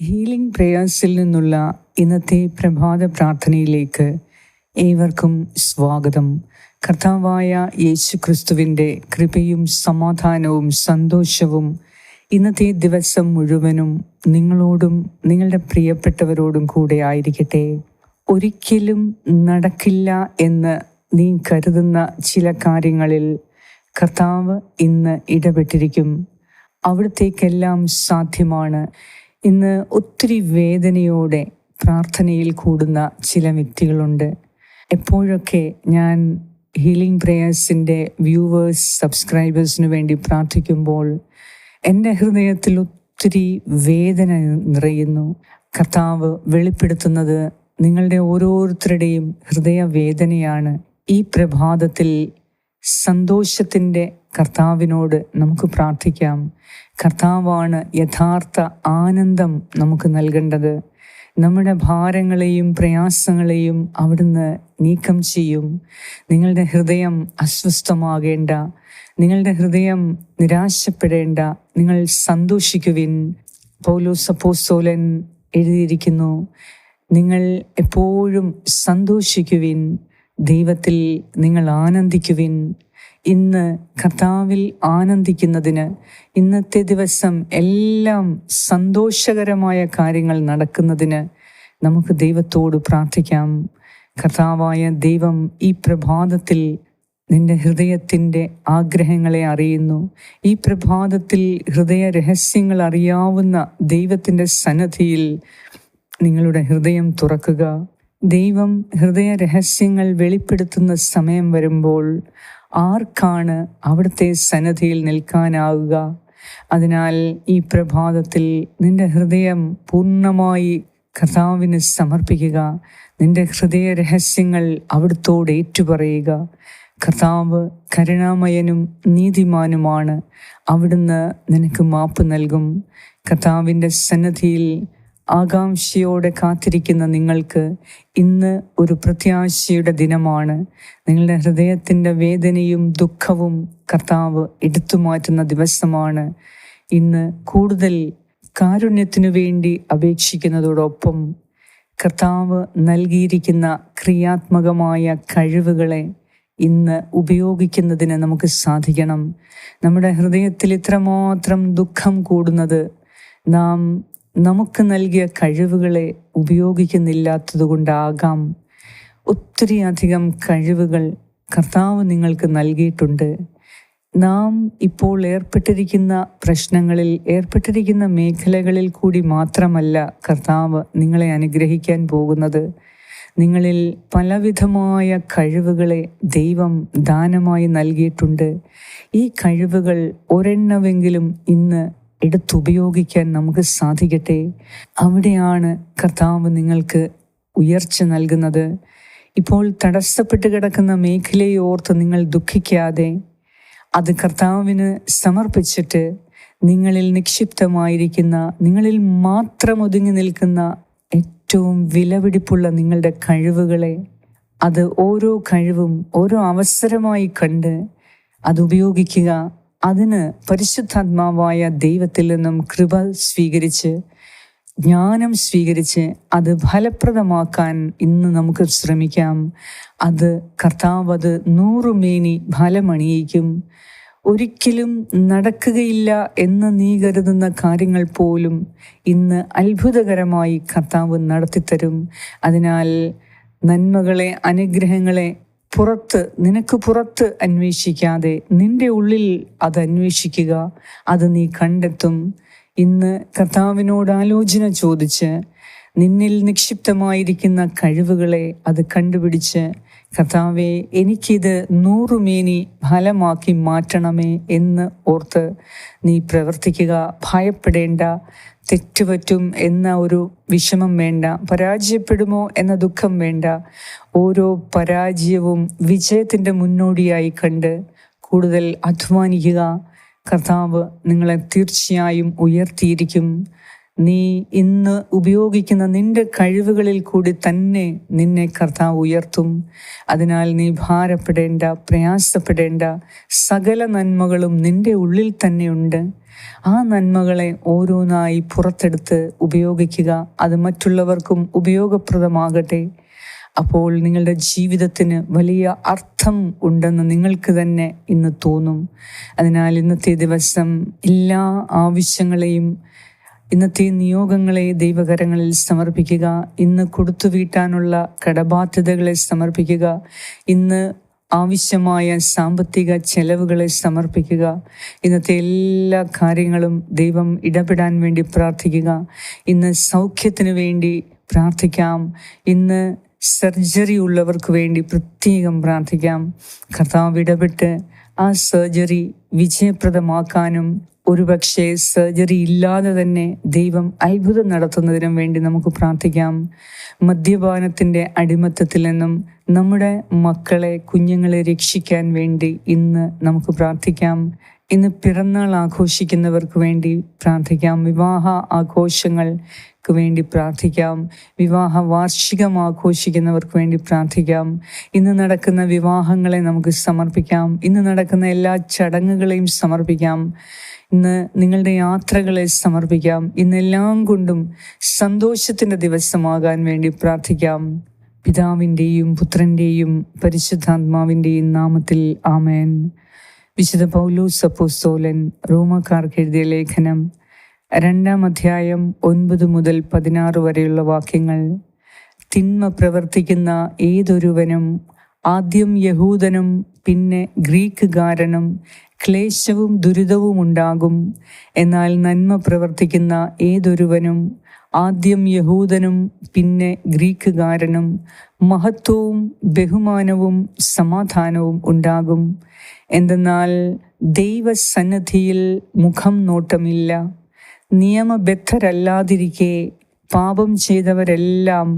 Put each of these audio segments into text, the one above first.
Healing പ്രേയേഴ്സിൽ നിന്നുള്ള ഇന്നത്തെ പ്രഭാത പ്രാർത്ഥനയിലേക്ക് ഏവർക്കും സ്വാഗതം. കർത്താവായ യേശു ക്രിസ്തുവിന്റെ കൃപയും സമാധാനവും സന്തോഷവും ഇന്നത്തെ ദിവസം മുഴുവനും നിങ്ങളോടും നിങ്ങളുടെ പ്രിയപ്പെട്ടവരോടും കൂടെ ആയിരിക്കട്ടെ. ഒരിക്കലും നടക്കില്ല എന്ന് നീ കരുതുന്ന ചില കാര്യങ്ങളിൽ കർത്താവ് ഇന്ന് ഇടപെട്ടിരിക്കും. അവിടത്തേക്കെല്ലാം സാധ്യമാണ്. ഇന്ന് ഒത്തിരി വേദനയോടെ പ്രാർത്ഥനയിൽ കൂടുന്ന ചില വ്യക്തികളുണ്ട്. എപ്പോഴൊക്കെ ഞാൻ ഹീലിംഗ് പ്രേയേഴ്സിന്റെ വ്യൂവേഴ്സ് സബ്സ്ക്രൈബേഴ്സിന് വേണ്ടി പ്രാർത്ഥിക്കുമ്പോൾ എന്റെ ഹൃദയത്തിൽ ഒത്തിരി വേദന നിറയുന്നു. കർത്താവ് വെളിപ്പെടുത്തുന്നത് നിങ്ങളുടെ ഓരോരുത്തരുടെയും ഹൃദയവേദനയാണ്. ഈ പ്രഭാതത്തിൽ സന്തോഷത്തിന്റെ കർത്താവിനോട് നമുക്ക് പ്രാർത്ഥിക്കാം. കർത്താവാണ് യഥാർത്ഥ ആനന്ദം നമുക്ക് നൽകേണ്ടത്. നമ്മുടെ ഭാരങ്ങളെയും പ്രയാസങ്ങളെയും അവിടുന്ന് നീക്കം ചെയ്യും. നിങ്ങളുടെ ഹൃദയം അസ്വസ്ഥമാകേണ്ട. നിങ്ങളുടെ ഹൃദയം നിരാശപ്പെടേണ്ട. നിങ്ങൾ സന്തോഷിക്കുവിൻ. പൗലോസ് സപ്പോസോലൻ എഴുതിയിരിക്കുന്നു നിങ്ങൾ എപ്പോഴും സന്തോഷിക്കുവിൻ. ദൈവത്തിൽ നിങ്ങൾ ആനന്ദിക്കുവിൻ. ഇന്ന് കർത്താവിൽ ആനന്ദിക്കുന്നതിന് ഇന്നത്തെ ദിവസം എല്ലാം സന്തോഷകരമായ കാര്യങ്ങൾ നടക്കുന്നതിന് നമുക്ക് ദൈവത്തോട് പ്രാർത്ഥിക്കാം. കർത്താവായ ദൈവം ഈ പ്രഭാതത്തിൽ നിന്റെ ഹൃദയത്തിന്റെ ആഗ്രഹങ്ങളെ അറിയുന്നു. ഈ പ്രഭാതത്തിൽ ഹൃദയ രഹസ്യങ്ങൾ അറിയാവുന്ന ദൈവത്തിന്റെ സന്നദ്ധിയിൽ നിങ്ങളുടെ ഹൃദയം തുറക്കുക. ദൈവം ഹൃദയ രഹസ്യങ്ങൾ വെളിപ്പെടുത്തുന്ന സമയം വരുമ്പോൾ ആർക്കാണ് അവിടുത്തെ സന്നദ്ധിയിൽ നിൽക്കാനാവുക? അതിനാൽ ഈ പ്രഭാതത്തിൽ നിന്റെ ഹൃദയം പൂർണമായി കർത്താവിന് സമർപ്പിക്കുക. നിന്റെ ഹൃദയ രഹസ്യങ്ങൾ അവിടുത്തോട് ഏറ്റുപറയുക. കർത്താവ് കരുണാമയനും നീതിമാനുമാണ്. അവിടുന്ന് നിനക്ക് മാപ്പ് നൽകും. കർത്താവിന്റെ സന്നദ്ധിയിൽ ആകാംക്ഷയോടെ കാത്തിരിക്കുന്ന നിങ്ങൾക്ക് ഇന്ന് ഒരു പ്രത്യാശയുടെ ദിനമാണ്. നിങ്ങളുടെ ഹൃദയത്തിന്റെ വേദനയും ദുഃഖവും കർത്താവ് എടുത്തു മാറ്റുന്ന ദിവസമാണ്. ഇന്ന് കൂടുതൽ കാരുണ്യത്തിനു വേണ്ടി അപേക്ഷിക്കുന്നതോടൊപ്പം കർത്താവ് നൽകിയിരിക്കുന്ന ക്രിയാത്മകമായ കഴിവുകളെ ഇന്ന് ഉപയോഗിക്കുന്നതിന് നമുക്ക് സാധിക്കണം. നമ്മുടെ ഹൃദയത്തിൽ ഇത്രമാത്രം ദുഃഖം കൂടുന്നത് നാം നമുക്ക് നൽകിയ കഴിവുകളെ ഉപയോഗിക്കുന്നില്ലാത്തതുകൊണ്ടാകാം. ഒത്തിരി അധികം കഴിവുകൾ കർത്താവ് നിങ്ങൾക്ക് നൽകിയിട്ടുണ്ട്. നാം ഇപ്പോൾ ഏർപ്പെട്ടിരിക്കുന്ന പ്രശ്നങ്ങളിൽ ഏർപ്പെട്ടിരിക്കുന്ന മേഖലകളിൽ കൂടി മാത്രമല്ല കർത്താവ് നിങ്ങളെ അനുഗ്രഹിക്കാൻ പോകുന്നത്. നിങ്ങളിൽ പലവിധമായ കഴിവുകളെ ദൈവം ദാനമായി നൽകിയിട്ടുണ്ട്. ഈ കഴിവുകൾ ഒരെണ്ണമെങ്കിലും ഇന്ന് എടുത്തുപയോഗിക്കാൻ നമുക്ക് സാധിക്കട്ടെ. അവിടെയാണ് കർത്താവ് നിങ്ങൾക്ക് ഉയർച്ച നൽകുന്നത്. ഇപ്പോൾ തടസ്സപ്പെട്ട് കിടക്കുന്ന മേഖലയെ ഓർത്ത് നിങ്ങൾ ദുഃഖിക്കാതെ അത് കർത്താവിന് സമർപ്പിച്ചിട്ട് നിങ്ങളിൽ നിക്ഷിപ്തമായിരിക്കുന്ന നിങ്ങളിൽ മാത്രം ഒതുങ്ങി നിൽക്കുന്ന ഏറ്റവും വിലപിടിപ്പുള്ള നിങ്ങളുടെ കഴിവുകളെ അത് ഓരോ കഴിവും ഓരോ അവസരമായി കണ്ട് അത് ഉപയോഗിക്കുക. അതിന് പരിശുദ്ധാത്മാവായ ദൈവത്തിൽ നിന്നും കൃപ സ്വീകരിച്ച് ജ്ഞാനം സ്വീകരിച്ച് അത് ഫലപ്രദമാക്കാൻ ഇന്ന് നമുക്ക് ശ്രമിക്കാം. അത് കർത്താവ് അത് നൂറുമേനി ഫലമണിയിക്കും. ഒരിക്കലും നടക്കുകയില്ല എന്ന് നീ കരുതുന്ന കാര്യങ്ങൾ പോലും ഇന്ന് അത്ഭുതകരമായി കർത്താവ് നടത്തിത്തരും. അതിനാൽ നന്മകളെ അനുഗ്രഹങ്ങളെ പുറത്ത് നിനക്ക് പുറത്ത് അന്വേഷിക്കാതെ നിന്റെ ഉള്ളിൽ അത് അന്വേഷിക്കുക അത് നീ കണ്ടെത്തും. ഇന്ന് കർത്താവിനോട് ആലോചന ചോദിച്ച് നിന്നിൽ നിക്ഷിപ്തമായിരിക്കുന്ന കഴിവുകളെ അത് കണ്ടുപിടിച്ച് കർത്താവെ എനിക്കിത് നൂറുമേനി ഫലമാക്കി മാറ്റണമേ എന്ന് ഓർത്ത് നീ പ്രവർത്തിക്കുക. ഭയപ്പെടേണ്ട തെറ്റുപറ്റും എന്ന ഒരു വിഷമം വേണ്ട പരാജയപ്പെടുമോ എന്ന ദുഃഖം വേണ്ട. ഓരോ പരാജയവും വിജയത്തിന്റെ മുന്നോടിയായി കണ്ട് കൂടുതൽ അധ്വാനിക്കുക. കർത്താവ് നിങ്ങളെ തീർച്ചയായും ഉയർത്തിയിരിക്കും. നീ ഇന്ന് ഉപയോഗിക്കുന്ന നിന്റെ കഴിവുകളിൽ കൂടി തന്നെ നിന്നെ കർത്താവ് ഉയർത്തും. അതിനാൽ നീ ഭാരപ്പെടേണ്ട പ്രയാസപ്പെടേണ്ട സകല നന്മകളും നിന്റെ ഉള്ളിൽ തന്നെയുണ്ട് ആ നന്മകളെ ഓരോന്നായി പുറത്തെടുത്ത് ഉപയോഗിക്കുക. അത് മറ്റുള്ളവർക്കും ഉപയോഗപ്രദമാകട്ടെ. അപ്പോൾ നിങ്ങളുടെ ജീവിതത്തിന് വലിയ അർത്ഥം ഉണ്ടെന്ന് നിങ്ങൾക്ക് തന്നെ ഇന്ന് തോന്നും. അതിനാൽ ഇന്നത്തെ ദിവസം എല്ലാ ആവശ്യങ്ങളെയും ഇന്നത്തെ നിയോഗങ്ങളെ ദൈവകരങ്ങളിൽ സമർപ്പിക്കുക. ഇന്ന് കൊടുത്തു വീട്ടാനുള്ള കടബാധ്യതകളെ സമർപ്പിക്കുക. ഇന്ന് ആവശ്യമായ സാമ്പത്തിക ചെലവുകളെ സമർപ്പിക്കുക. ഇന്നത്തെ എല്ലാ കാര്യങ്ങളും ദൈവം ഇടപെടാൻ വേണ്ടി പ്രാർത്ഥിക്കുക. ഇന്ന് സൗഖ്യത്തിന് വേണ്ടി പ്രാർത്ഥിക്കാം. ഇന്ന് സർജറി ഉള്ളവർക്ക് വേണ്ടി പ്രത്യേകം പ്രാർത്ഥിക്കാം. കർത്താവ് ഇടപെട്ട് ആ സർജറി വിജയപ്രദമാക്കാനും ഒരുപക്ഷെ സർജറി ഇല്ലാതെ തന്നെ ദൈവം അത്ഭുതം നടത്തുന്നതിനും വേണ്ടി നമുക്ക് പ്രാർത്ഥിക്കാം. മദ്യപാനത്തിന്റെ അടിമത്തത്തിൽ നിന്നും നമ്മുടെ മക്കളെ കുഞ്ഞുങ്ങളെ രക്ഷിക്കാൻ വേണ്ടി ഇന്ന് നമുക്ക് പ്രാർത്ഥിക്കാം. ഇന്ന് പിറന്നാൾ ആഘോഷിക്കുന്നവർക്ക് വേണ്ടി പ്രാർത്ഥിക്കാം. വിവാഹ ആഘോഷങ്ങൾക്ക് വേണ്ടി പ്രാർത്ഥിക്കാം. വിവാഹ വാർഷികം ആഘോഷിക്കുന്നവർക്ക് വേണ്ടി പ്രാർത്ഥിക്കാം. ഇന്ന് നടക്കുന്ന വിവാഹങ്ങളെ നമുക്ക് സമർപ്പിക്കാം. ഇന്ന് നടക്കുന്ന എല്ലാ ചടങ്ങുകളെയും സമർപ്പിക്കാം. ഇന്ന് നിങ്ങളുടെ യാത്രകളെ സമർപ്പിക്കാം. ഇന്നെല്ലാം കൊണ്ടും സന്തോഷത്തിന്റെ ദിവസമാകാൻ വേണ്ടി പ്രാർത്ഥിക്കാം. പിതാവിന്റെയും പുത്രന്റെയും പരിശുദ്ധാത്മാവിന്റെയും നാമത്തിൽ ആമേൻ. വിശുദ്ധ പൗലൂസ് അപ്പോസ്തോലൻ റോമക്കാർക്ക് എഴുതിയ ലേഖനം രണ്ടാം അധ്യായം ഒൻപത് മുതൽ പതിനാറ് വരെയുള്ള വാക്യങ്ങൾ. തിന്മ പ്രവർത്തിക്കുന്ന ഏതൊരുവനും ആദ്യം യഹൂദനും പിന്നെ ഗ്രീക്കുകാരനും ക്ലേശവും ദുരിതവും ഉണ്ടാകും. എന്നാൽ നന്മ പ്രവർത്തിക്കുന്ന ഏതൊരുവനും ആദ്യം യഹൂദനും പിന്നെ ഗ്രീക്കുകാരനും മഹത്വവും ബഹുമാനവും സമാധാനവും ഉണ്ടാകും. എന്തെന്നാൽ ദൈവസന്നിധിയിൽ മുഖം നോട്ടമില്ല. നിയമബദ്ധരല്ലാതിരിക്കെ പാപം ചെയ്തവരെല്ലാം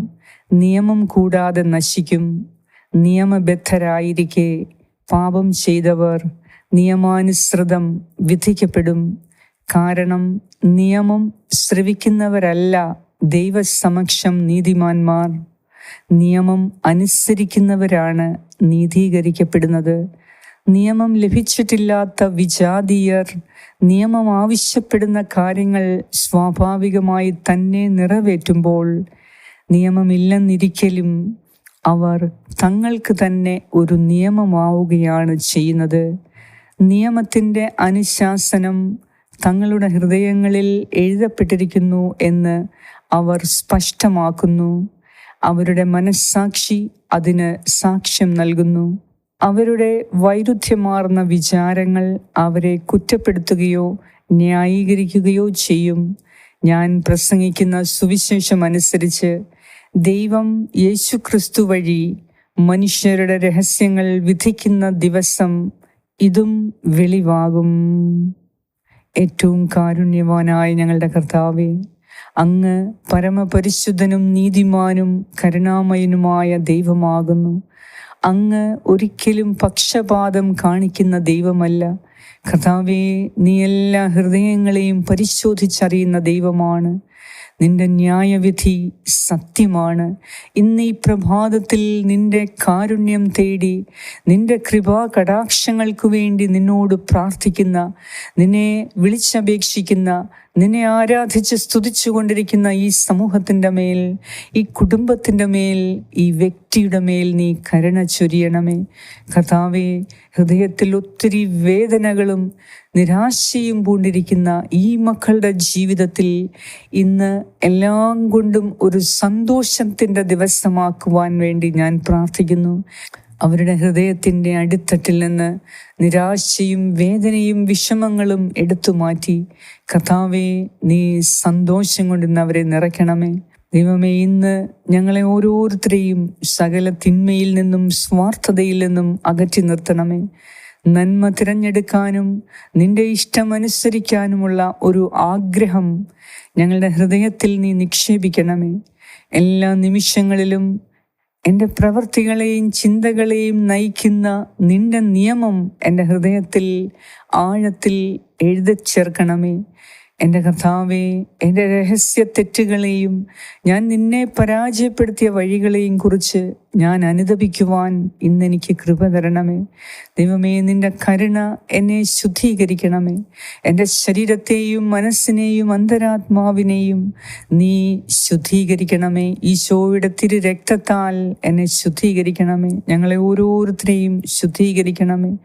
നിയമം കൂടാതെ നശിക്കും. നിയമബദ്ധരായിരിക്കെ പാപം ചെയ്തവർ നിയമാനുസൃതം വിധിക്കപ്പെടും. കാരണം നിയമം ശ്രവിക്കുന്നവരല്ല ദൈവസമക്ഷം നീതിമാന്മാർ. നിയമം അനുസരിക്കുന്നവരാണ് നീതീകരിക്കപ്പെടുന്നത്. നിയമം ലഭിച്ചിട്ടില്ലാത്ത വിജാതീയർ നിയമം ആവശ്യപ്പെടുന്ന കാര്യങ്ങൾ സ്വാഭാവികമായി തന്നെ നിറവേറ്റുമ്പോൾ നിയമമില്ലെന്നിരിക്കലും അവർ തങ്ങൾക്ക് തന്നെ ഒരു നിയമമാവുകയാണ് ചെയ്യുന്നത്. നിയമത്തിന്റെ അനുശാസനം തങ്ങളുടെ ഹൃദയങ്ങളിൽ എഴുതപ്പെട്ടിരിക്കുന്നു എന്ന് അവർ സ്പഷ്ടമാക്കുന്നു. അവരുടെ മനസ്സാക്ഷി അതിന് സാക്ഷ്യം നൽകുന്നു. അവരുടെ വൈരുദ്ധ്യമാർന്ന വിചാരങ്ങൾ അവരെ കുറ്റപ്പെടുത്തുകയോ ന്യായീകരിക്കുകയോ ചെയ്യും. ഞാൻ പ്രസംഗിക്കുന്ന സുവിശേഷം അനുസരിച്ച് ദൈവം യേശുക്രിസ്തു വഴി മനുഷ്യരുടെ രഹസ്യങ്ങൾ വിധിക്കുന്ന ദിവസം ഇതും വെളിവാകും. ഏറ്റവും കാരുണ്യവാനായ ഞങ്ങളുടെ കർത്താവെ അങ്ങ് പരമപരിശുദ്ധനും നീതിമാനും കരുണാമയനുമായ ദൈവമാകുന്നു. അങ്ങ് ഒരിക്കലും പക്ഷപാതം കാണിക്കുന്ന ദൈവമല്ല. കർത്താവെ നീ എല്ലാ ഹൃദയങ്ങളെയും പരിശോധിച്ചറിയുന്ന ദൈവമാണ്. നിന്റെ ന്യായവിധി സത്യമാണ്. ഇന്ന് ഈ പ്രഭാതത്തിൽ നിന്റെ കാരുണ്യം തേടി നിന്റെ കൃപാ കടാക്ഷങ്ങൾക്ക് വേണ്ടി നിന്നോട് പ്രാർത്ഥിക്കുന്ന നിന്നെ വിളിച്ചപേക്ഷിക്കുന്ന നിന്നെ ആരാധിച്ച് സ്തുതിച്ചു കൊണ്ടിരിക്കുന്ന ഈ സമൂഹത്തിന്റെ മേൽ ഈ കുടുംബത്തിന്റെ മേൽ ഈ വ്യക്തിയുടെ മേൽ നീ കരുണ ചൊരിയണമേ. കഥാവെ ഹൃദയത്തിൽ ഒത്തിരി വേദനകളും നിരാശയും പൂണ്ടിരിക്കുന്ന ഈ മക്കളുടെ ജീവിതത്തിൽ ഇന്ന് എല്ലാം കൊണ്ടും ഒരു സന്തോഷത്തിന്റെ ദിവസമാക്കുവാൻ വേണ്ടി ഞാൻ പ്രാർത്ഥിക്കുന്നു. അവരുടെ ഹൃദയത്തിന്റെ അടിത്തട്ടിൽ നിന്ന് നിരാശയും വേദനയും വിഷമങ്ങളും എടുത്തു മാറ്റി കഥാവെ നീ സന്തോഷം കൊണ്ടിന്ന് അവരെ നിറയ്ക്കണമേ. ദൈവമേ ഇന്ന് ഞങ്ങളെ ഓരോരുത്തരെയും സകല തിന്മയിൽ നിന്നും സ്വാർത്ഥതയിൽ നിന്നും അകറ്റി നിർത്തണമേ. നന്മ തിരഞ്ഞെടുക്കാനും നിന്റെ ഇഷ്ടമനുസരിക്കാനുമുള്ള ഒരു ആഗ്രഹം ഞങ്ങളുടെ ഹൃദയത്തിൽ നീ നിക്ഷേപിക്കണമേ. എല്ലാ നിമിഷങ്ങളിലും എന്റെ പ്രവൃത്തികളെയും ചിന്തകളെയും നയിക്കുന്ന നിന്റെ നിയമം എന്റെ ഹൃദയത്തിൽ ആഴത്തിൽ എഴുതച്ചേർക്കണമേ. എന്റെ കർത്താവെ എന്റെ രഹസ്യ തെറ്റുകളെയും ഞാൻ നിന്നെ പരാജയപ്പെടുത്തിയ വഴികളെയും കുറിച്ച് ഞാൻ അനുദപിക്കുവാൻ ഇന്നെനിക്ക് കൃപ തരണമേ. ദൈവമേ നിന്റെ കരുണ എന്നെ ശുദ്ധീകരിക്കണമേ. എന്റെ ശരീരത്തെയും മനസ്സിനെയും അന്തരാത്മാവിനെയും നീ ശുദ്ധീകരിക്കണമേ. ഈശോയുടെ തിരു രക്തത്താൽ എന്നെ ശുദ്ധീകരിക്കണമേ. ഞങ്ങളെ ഓരോരുത്തരെയും ശുദ്ധീകരിക്കണമേ.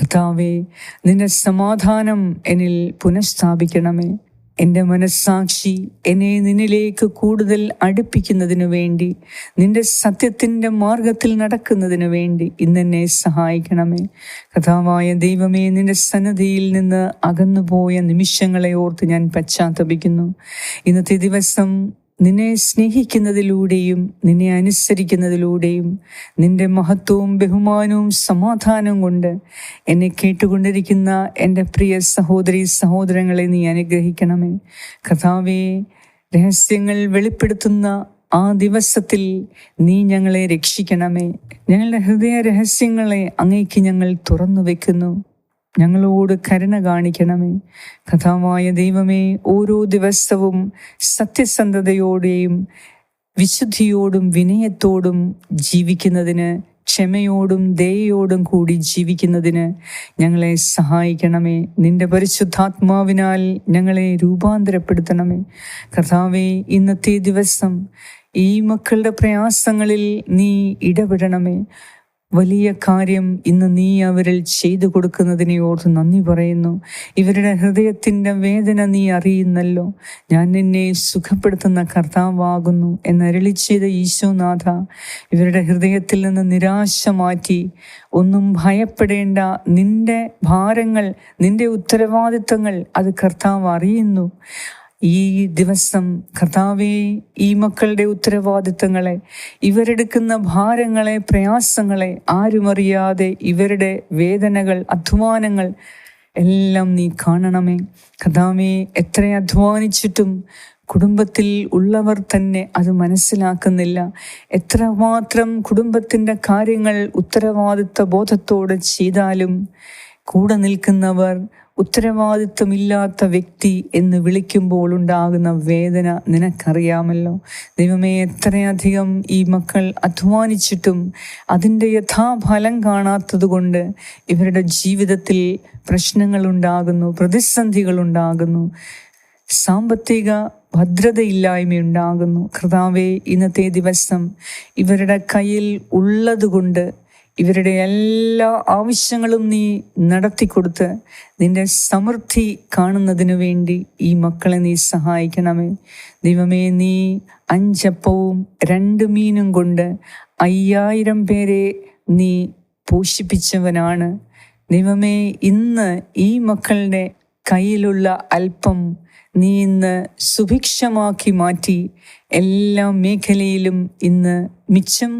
കർത്താവെ നിന്റെ സമാധാനം എന്നിൽ പുനഃസ്ഥാപിക്കണമേ. എന്റെ മനസ്സാക്ഷി എന്നെ നിന്നിലേക്ക് കൂടുതൽ അടുപ്പിക്കുന്നതിനു വേണ്ടി നിന്റെ സത്യത്തിന്റെ മാർഗത്തിൽ നടക്കുന്നതിനു വേണ്ടി ഇന്നെന്നെ സഹായിക്കണമേ. കഥാവായ ദൈവമേ നിന്റെ സന്നദ്ധിയിൽ നിന്ന് അകന്നുപോയ നിമിഷങ്ങളെ ഓർത്ത് ഞാൻ പശ്ചാത്തപിക്കുന്നു. ഇന്നത്തെ ദിവസം നിന്നെ സ്നേഹിക്കുന്നതിലൂടെയും നിന്നെ അനുസരിക്കുന്നതിലൂടെയും നിന്റെ മഹത്വവും ബഹുമാനവും സമാധാനവും കൊണ്ട് എന്നെ കേട്ടുകൊണ്ടിരിക്കുന്ന എന്റെ പ്രിയ സഹോദരി സഹോദരങ്ങളെ നീ അനുഗ്രഹിക്കണമേ. കഥാവെ രഹസ്യങ്ങൾ വെളിപ്പെടുത്തുന്ന ആ ദിവസത്തിൽ നീ ഞങ്ങളെ രക്ഷിക്കണമേ. ഞങ്ങളുടെ ഹൃദയ രഹസ്യങ്ങളെ അങ്ങേക്ക് ഞങ്ങൾ തുറന്നു വെക്കുന്നു. ഞങ്ങളോട് കരുണ കാണിക്കണമേ. കഥാമായ ദൈവമേ ഓരോ ദിവസവും സത്യസന്ധതയോടെയും വിശുദ്ധിയോടും വിനയത്തോടും ജീവിക്കുന്നതിന് ക്ഷമയോടും ദയയോടും കൂടി ജീവിക്കുന്നതിന് ഞങ്ങളെ സഹായിക്കണമേ. നിന്റെ പരിശുദ്ധാത്മാവിനാൽ ഞങ്ങളെ രൂപാന്തരപ്പെടുത്തണമേ. കർത്താവെ ഇന്നത്തെ ദിവസം ഈ മക്കളുടെ പ്രയാസങ്ങളിൽ നീ ഇടപെടണമേ. വലിയ കാര്യം ഇന്ന് നീ അവരിൽ ചെയ്തു കൊടുക്കുന്നതിനെ ഓർത്ത് നന്ദി പറയുന്നു. ഇവരുടെ ഹൃദയത്തിന്റെ വേദന നീ അറിയുന്നല്ലോ. ഞാൻ നിന്നെ സുഖപ്പെടുത്തുന്ന കർത്താവാകുന്നു എന്നരളി ചെയ്ത ഈശോനാഥ ഇവരുടെ ഹൃദയത്തിൽ നിന്ന് നിരാശ മാറ്റി. ഒന്നും ഭയപ്പെടേണ്ട. നിന്റെ ഭാരങ്ങൾ നിന്റെ ഉത്തരവാദിത്തങ്ങൾ അത് കർത്താവ് അറിയുന്നു. ഈ ദിവസം കർത്താവെ ഈ മക്കളുടെ ഉത്തരവാദിത്തങ്ങളെ ഇവരെടുക്കുന്ന ഭാരങ്ങളെ പ്രയാസങ്ങളെ ആരുമറിയാതെ ഇവരുടെ വേദനകൾ അധ്വാനങ്ങൾ എല്ലാം നീ കാണണമേ. കഥാമി എത്ര അധ്വാനിച്ചിട്ടും കുടുംബത്തിൽ ഉള്ളവർ തന്നെ അത് മനസ്സിലാക്കുന്നില്ല. എത്രമാത്രം കുടുംബത്തിന്റെ കാര്യങ്ങൾ ഉത്തരവാദിത്ത ബോധത്തോടെ ചെയ്താലും കൂടെ നിൽക്കുന്നവർ ഉത്തരവാദിത്വമില്ലാത്ത വ്യക്തി എന്ന് വിളിക്കുമ്പോൾ ഉണ്ടാകുന്ന വേദന നിനക്കറിയാമല്ലോ? ദൈവമേ എത്രയധികം ഈ മക്കൾ അധ്വാനിച്ചിട്ടും അതിന്റെ യഥാഫലം കാണാത്തതുകൊണ്ട് ഇവരുടെ ജീവിതത്തിൽ പ്രശ്നങ്ങൾ ഉണ്ടാകുന്നു പ്രതിസന്ധികൾ ഉണ്ടാകുന്നു സാമ്പത്തിക ഭദ്രതയില്ലായ്മയുണ്ടാകുന്നു. കർത്താവെ ഇന്നത്തെ ദിവസം ഇവരുടെ കയ്യിൽ ഉള്ളതുകൊണ്ട് ഇവരുടെ എല്ലാ ആവശ്യങ്ങളും നീ നടത്തിക്കൊടുത്ത് നിന്റെ സമൃദ്ധി കാണുന്നതിനു വേണ്ടി ഈ മക്കളെ നീ സഹായിക്കണമേ. ദൈവമേ നീ അഞ്ചപ്പവും രണ്ട് മീനും കൊണ്ട് അയ്യായിരം പേരെ നീ പോഷിപ്പിച്ചവനാണ്. ദൈവമേ ഇന്ന് ഈ മക്കളുടെ കയ്യിലുള്ള അല്പം നീ ഇന്ന് സുഭിക്ഷമാക്കി മാറ്റി എല്ലാ മേഖലയിലും ഇന്ന് മിച്ചം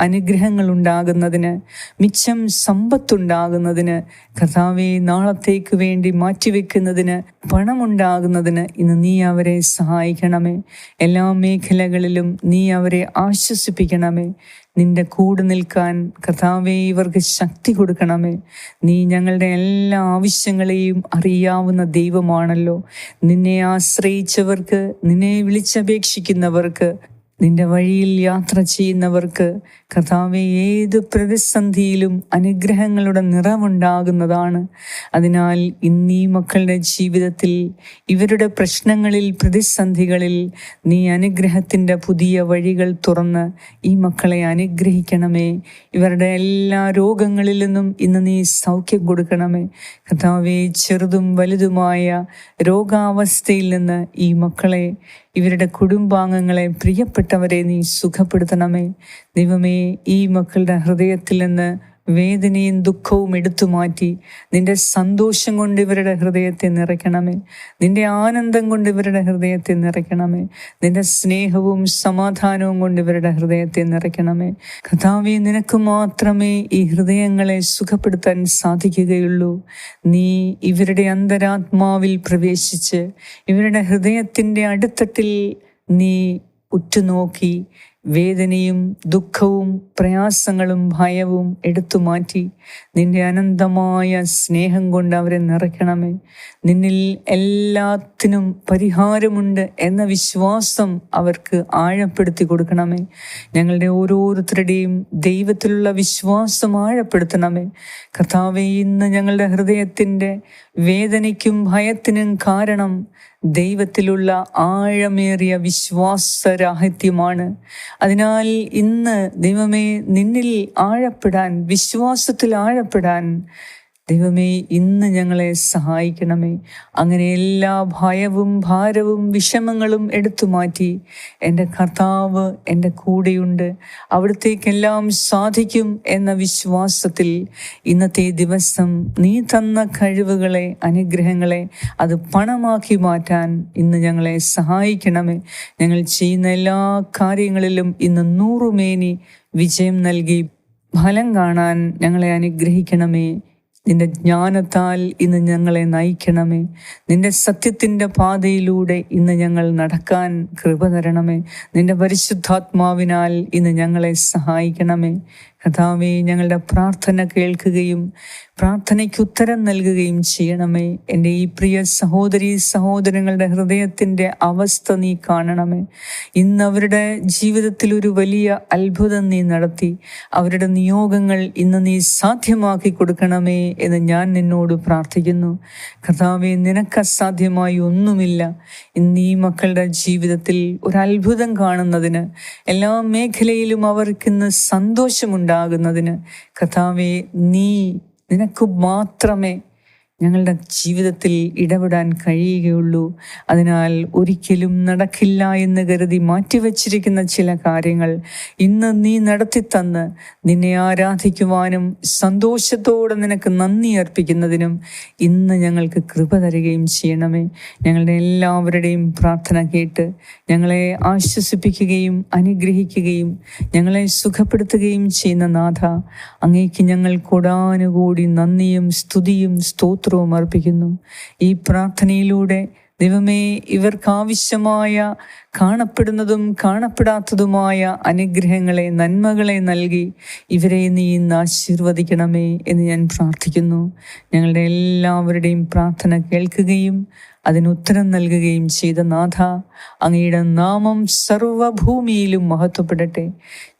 അനുഗ്രഹങ്ങൾ ഉണ്ടാകുന്നതിന് മിച്ചം സമ്പത്തുണ്ടാകുന്നതിന് കർത്താവെ നാളത്തേക്ക് വേണ്ടി മാറ്റിവെക്കുന്നതിന് പണമുണ്ടാകുന്നതിന് ഇന്ന് നീ അവരെ സഹായിക്കണമേ. എല്ലാ മേഖലകളിലും നീ അവരെ ആശ്വസിപ്പിക്കണമേ. നിന്റെ കൂടെ നിൽക്കാൻ കർത്താവെ ഇവർക്ക് ശക്തി കൊടുക്കണമേ. നീ ഞങ്ങളുടെ എല്ലാ ആവശ്യങ്ങളെയും അറിയാവുന്ന ദൈവമാണല്ലോ. നിന്നെ ആശ്രയിച്ചവർക്ക് നിന്നെ വിളിച്ചപേക്ഷിക്കുന്നവർക്ക് നിന്റെ വഴിയിൽ യാത്ര ചെയ്യുന്നവർക്ക് കർത്താവെ ഏത് പ്രതിസന്ധിയിലും അനുഗ്രഹങ്ങളുടെ നിറവുണ്ടാകുന്നതാണ്. അതിനാൽ ഇന്നീ മക്കളുടെ ജീവിതത്തിൽ ഇവരുടെ പ്രശ്നങ്ങളിൽ പ്രതിസന്ധികളിൽ നീ അനുഗ്രഹത്തിന്റെ പുതിയ വഴികൾ തുറന്ന് ഈ മക്കളെ അനുഗ്രഹിക്കണമേ. ഇവരുടെ എല്ലാ രോഗങ്ങളിൽ നിന്നും ഇന്ന് നീ സൗഖ്യം കൊടുക്കണമേ. കർത്താവെ ചെറുതും വലുതുമായ രോഗാവസ്ഥയിൽ നിന്ന് ഈ മക്കളെ ഇവരുടെ കുടുംബാംഗങ്ങളെ പ്രിയപ്പെട്ടവരെ നീ സുഖപ്പെടുത്തണമേ. ദൈവമേ ഈ മക്കളുടെ ഹൃദയത്തിൽ നിന്ന് വേദനയും ദുഃഖവും എടുത്തു മാറ്റി നിന്റെ സന്തോഷം കൊണ്ട് ഇവരുടെ ഹൃദയത്തെ നിറയ്ക്കണമേ. നിന്റെ ആനന്ദം കൊണ്ട് ഇവരുടെ ഹൃദയത്തെ നിറയ്ക്കണമേ. നിന്റെ സ്നേഹവും സമാധാനവും കൊണ്ട് ഇവരുടെ ഹൃദയത്തെ നിറയ്ക്കണമേ. കഥാവി നിനക്ക് മാത്രമേ ഈ ഹൃദയങ്ങളെ സുഖപ്പെടുത്താൻ സാധിക്കുകയുള്ളൂ. നീ ഇവരുടെ അന്തരാത്മാവിൽ പ്രവേശിച്ച് ഇവരുടെ ഹൃദയത്തിന്റെ അടിത്തട്ടിൽ നീ ഉറ്റുനോക്കി വേദനയും ദുഃഖവും പ്രയാസങ്ങളും ഭയവും എടുത്തു മാറ്റി നിന്റെ അനന്തമായ സ്നേഹം കൊണ്ട് അവരെ നിറയ്ക്കണമേ. നിന്നിൽ എല്ലാത്തിനും പരിഹാരമുണ്ട് എന്ന വിശ്വാസം അവർക്ക് ആഴപ്പെടുത്തി കൊടുക്കണമേ. ഞങ്ങളുടെ ഓരോരുത്തരുടെയും ദൈവത്തിലുള്ള വിശ്വാസം ആഴപ്പെടുത്തണമേ. കർത്താവെ ഇന്ന് ഞങ്ങളുടെ ഹൃദയത്തിന്റെ വേദനയ്ക്കും ഭയത്തിനും കാരണം ദൈവത്തിലുള്ള ആഴമേറിയ വിശ്വാസരാഹിത്യമാണ്. അതിനാൽ ഇന്ന് ദൈവമേ നിന്നിൽ ആഴപ്പെടാൻ വിശ്വാസത്തിൽ ആഴപ്പെടാൻ ദൈവമേ ഇന്ന് ഞങ്ങളെ സഹായിക്കണമേ. അങ്ങനെ എല്ലാ ഭയവും ഭാരവും വിഷമങ്ങളും എടുത്തു മാറ്റി. എന്റെ കർത്താവ് എന്റെ കൂടെയുണ്ട്. അവിടത്തേക്കെല്ലാം സാധിക്കും എന്ന വിശ്വാസത്തിൽ ഇന്നത്തെ ദിവസം നീ തന്ന കഴിവുകളെ അനുഗ്രഹങ്ങളെ അത് പണമാക്കി മാറ്റാൻ ഇന്ന് ഞങ്ങളെ സഹായിക്കണമേ. ഞങ്ങൾ ചെയ്യുന്ന എല്ലാ കാര്യങ്ങളിലും ഇന്ന് നൂറുമേനി വിജയം നൽകി ഫലം കാണാൻ ഞങ്ങളെ അനുഗ്രഹിക്കണമേ. നിന്റെ ജ്ഞാനത്താൽ ഇന്ന് ഞങ്ങളെ നയിക്കണമേ. നിന്റെ സത്യത്തിന്റെ പാതയിലൂടെ ഇന്ന് ഞങ്ങൾ നടക്കാൻ കൃപ തരണമേ. നിന്റെ പരിശുദ്ധാത്മാവിനാൽ ഇന്ന് ഞങ്ങളെ സഹായിക്കണമേ. കഥാവേ ഞങ്ങളുടെ പ്രാർത്ഥന കേൾക്കുകയും പ്രാർത്ഥനയ്ക്ക് ഉത്തരം നൽകുകയും ചെയ്യണമേ. എന്റെ ഈ പ്രിയ സഹോദരി സഹോദരങ്ങളുടെ ഹൃദയത്തിന്റെ അവസ്ഥ നീ കാണണമേ. ഇന്ന് അവരുടെ ജീവിതത്തിൽ ഒരു വലിയ അത്ഭുതം നീ നടത്തി. അവരുടെ നിയോഗങ്ങൾ ഇന്ന് നീ സാധ്യമാക്കി കൊടുക്കണമേ എന്ന് ഞാൻ നിന്നോട് പ്രാർത്ഥിക്കുന്നു. കഥാവെ നിനക്ക് അസാധ്യമായി ഒന്നുമില്ല. ഇന്ന് ഈ മക്കളുടെ ജീവിതത്തിൽ ഒരു അത്ഭുതം കാണുന്നതിന് എല്ലാ മേഖലയിലും അവർക്കിന്ന് സന്തോഷമുണ്ടാകുന്നതിന് കഥാവേ നീ നിനക്ക് മാത്രമേ ഞങ്ങളുടെ ജീവിതത്തിൽ ഇടപെടാൻ കഴിയുകയുള്ളൂ. അതിനാൽ ഒരിക്കലും നടക്കില്ല എന്ന് കരുതി മാറ്റിവെച്ചിരിക്കുന്ന ചില കാര്യങ്ങൾ ഇന്ന് നീ നടത്തിത്തന്ന് നിന്നെ ആരാധിക്കുവാനും സന്തോഷത്തോടെ നിനക്ക് നന്ദി അർപ്പിക്കുന്നതിനും ഇന്ന് ഞങ്ങൾക്ക് കൃപ തരികയും ചെയ്യണമേ. ഞങ്ങളുടെ എല്ലാവരുടെയും പ്രാർത്ഥന കേട്ട് ഞങ്ങളെ ആശ്വസിപ്പിക്കുകയും അനുഗ്രഹിക്കുകയും ഞങ്ങളെ സുഖപ്പെടുത്തുകയും ചെയ്യുന്ന നാഥ അങ്ങേക്ക് ഞങ്ങൾ കൂടാനുകൂടി നന്ദിയും സ്തുതിയും സ്തോത്രവും അർപ്പിക്കുന്നു. ഈ പ്രാർത്ഥനയിലൂടെ ദൈവമേ ഇവർക്കാവശ്യമായ കാണപ്പെടുന്നതും കാണപ്പെടാത്തതുമായ അനുഗ്രഹങ്ങളെ നന്മകളെ നൽകി ഇവരെ നീ ഇന്ന് ആശീർവദിക്കണമേ എന്ന് ഞാൻ പ്രാർത്ഥിക്കുന്നു. ഞങ്ങളുടെ എല്ലാവരുടെയും പ്രാർത്ഥന കേൾക്കുകയും അതിന് ഉത്തരം നൽകുകയും ചെയ്ത നാഥ അങ്ങയുടെ നാമം സർവഭൂമിയിലും മഹത്വപ്പെടട്ടെ.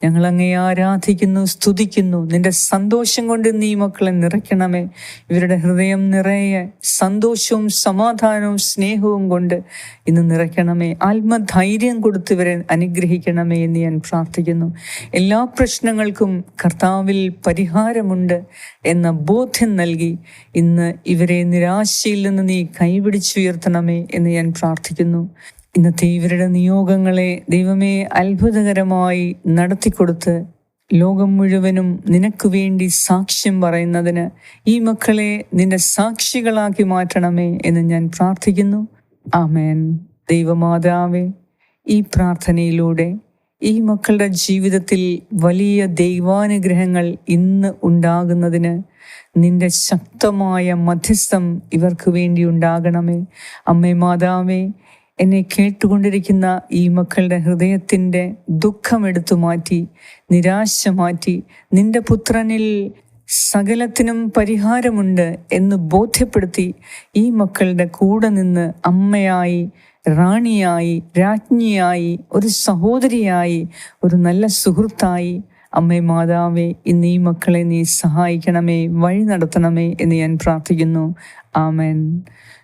ഞങ്ങൾ അങ്ങയെ ആരാധിക്കുന്നു സ്തുതിക്കുന്നു. നിന്റെ സന്തോഷം കൊണ്ട് നീ മക്കളെ നിറയ്ക്കണമേ. ഇവരുടെ ഹൃദയം നിറയെ സന്തോഷവും സമാധാനവും സ്നേഹവും കൊണ്ട് ഇന്ന് നിറയ്ക്കണമേ. ആത്മധൈര്യം കൊടുത്ത് ഇവരെ അനുഗ്രഹിക്കണമേ എന്ന് ഞാൻ പ്രാർത്ഥിക്കുന്നു. എല്ലാ പ്രശ്നങ്ങൾക്കും കർത്താവിൽ പരിഹാരമുണ്ട് എന്ന ബോധ്യം നൽകി ഇന്ന് ഇവരെ നിരാശയിൽ നിന്ന് നീ കൈപിടിച്ചുയർത്തണമേ എന്ന് ഞാൻ പ്രാർത്ഥിക്കുന്നു. ഇന്നത്തെ ഇവരുടെ നിയോഗങ്ങളെ ദൈവമേ അത്ഭുതകരമായി നടത്തിക്കൊടുത്ത് ലോകം മുഴുവനും നിനക്ക് വേണ്ടി സാക്ഷ്യം പറയുന്നതിന് ഈ മക്കളെ നിന്റെ സാക്ഷികളാക്കി മാറ്റണമേ എന്ന് ഞാൻ പ്രാർത്ഥിക്കുന്നു. ആമേൻ. ദൈവമാതാവേ ഈ പ്രാർത്ഥനയിലൂടെ ഈ മക്കളുടെ ജീവിതത്തിൽ വലിയ ദൈവാനുഗ്രഹങ്ങൾ ഇന്ന് ഉണ്ടാകുന്നതിന് നിന്റെ ശക്തമായ മധ്യസ്ഥം ഇവർക്ക് വേണ്ടി ഉണ്ടാകണമേ. അമ്മേ മാതാവേ എന്നെ കേട്ടുകൊണ്ടിരിക്കുന്ന ഈ മക്കളുടെ ഹൃദയത്തിന്റെ ദുഃഖം എടുത്തു മാറ്റി നിരാശ മാറ്റി നിന്റെ പുത്രനിൽ സകലത്തിനും പരിഹാരമുണ്ട് എന്ന് ബോധ്യപ്പെടുത്തി ഈ മക്കളുടെ കൂടെ നിന്ന് അമ്മയായി റാണിയായി രാജ്ഞിയായി ഒരു സഹോദരിയായി ഒരു നല്ല സുഹൃത്തായി അമ്മേ മാതാവേ ഇന്ന് ഈ മക്കളെ നീ സഹായിക്കണമേ വഴി നടത്തണമേ എന്ന് ഞാൻ പ്രാർത്ഥിക്കുന്നു. ആമേൻ.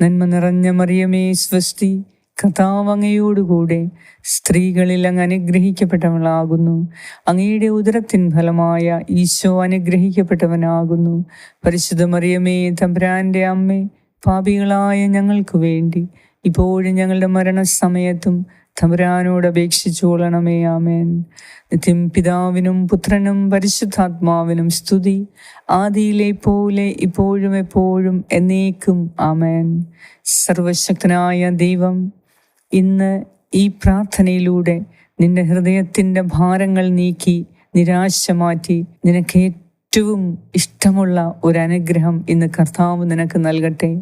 നന്മ നിറഞ്ഞ മറിയമേ സ്വസ്തി കഥാവങ്ങയോടുകൂടെ സ്ത്രീകളിൽ അങ്ങ് അനുഗ്രഹിക്കപ്പെട്ടവളാകുന്നു. അങ്ങയുടെ ഉദരത്തിൻ ഫലമായ ഈശോ അനുഗ്രഹിക്കപ്പെട്ടവനാകുന്നു. പരിശുദ്ധ മറിയമേ തമ്പുരാന്റെ അമ്മേ പാപികളായ ഞങ്ങൾക്ക് വേണ്ടി ഇപ്പോഴും ഞങ്ങളുടെ മരണസമയത്തും തമ്പുരാനോട് അപേക്ഷിച്ചു കൊള്ളണമേ ആമേൻ. നിത്യം പിതാവിനും പുത്രനും പരിശുദ്ധാത്മാവിനും സ്തുതി. ആദിയിലെ പോലെ ഇപ്പോഴും എപ്പോഴും എന്നേക്കും ആമേൻ. സർവശക്തനായ ദൈവം ഇന്ന് ഈ പ്രാർത്ഥനയിലൂടെ നിന്റെ ഹൃദയത്തിന്റെ ഭാരങ്ങൾ നീക്കി നിരാശ മാറ്റി നിനക്ക് ഏറ്റവും ഇഷ്ടമുള്ള ഒരു അനുഗ്രഹം ഇന്ന് കർത്താവ് നിനക്ക് നൽകട്ടെ.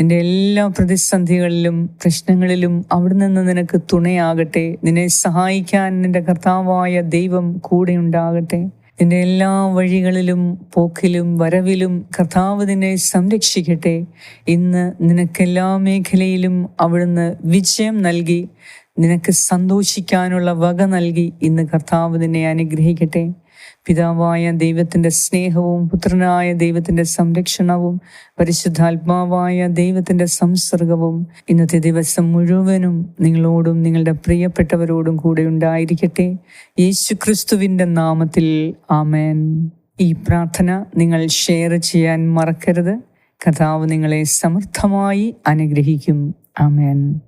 നിന്റെ എല്ലാ പ്രതിസന്ധികളിലും പ്രശ്നങ്ങളിലും അവിടെ നിന്ന് നിനക്ക് തുണയാകട്ടെ. നിന്നെ സഹായിക്കാൻ നിന്റെ കർത്താവായ ദൈവം കൂടെ ഉണ്ടാകട്ടെ. നിന്റെ എല്ലാ വഴികളിലും പോക്കിലും വരവിലും കർത്താവ് നിന്നെ സംരക്ഷിക്കട്ടെ. ഇന്ന് നിനക്കെല്ലാ മേഖലയിലും അവിടുന്ന് വിജയം നൽകി. നിനക്ക് സന്തോഷിക്കാനുള്ള വക നൽകി ഇന്ന് കർത്താവ് നിന്നെ അനുഗ്രഹിക്കട്ടെ. പിതാവായ ദൈവത്തിന്റെ സ്നേഹവും പുത്രനായ ദൈവത്തിന്റെ സംരക്ഷണവും പരിശുദ്ധാത്മാവായ ദൈവത്തിന്റെ സംസർഗവും ഇന്നത്തെ ദിവസം മുഴുവനും നിങ്ങളോടും നിങ്ങളുടെ പ്രിയപ്പെട്ടവരോടും കൂടെ ഉണ്ടായിരിക്കട്ടെ. യേശു ക്രിസ്തുവിന്റെ നാമത്തിൽ ആമേൻ. ഈ പ്രാർത്ഥന നിങ്ങൾ ഷെയർ ചെയ്യാൻ മറക്കരുത്. കഥാവ് നിങ്ങളെ സമർത്ഥമായി അനുഗ്രഹിക്കും. ആമേൻ.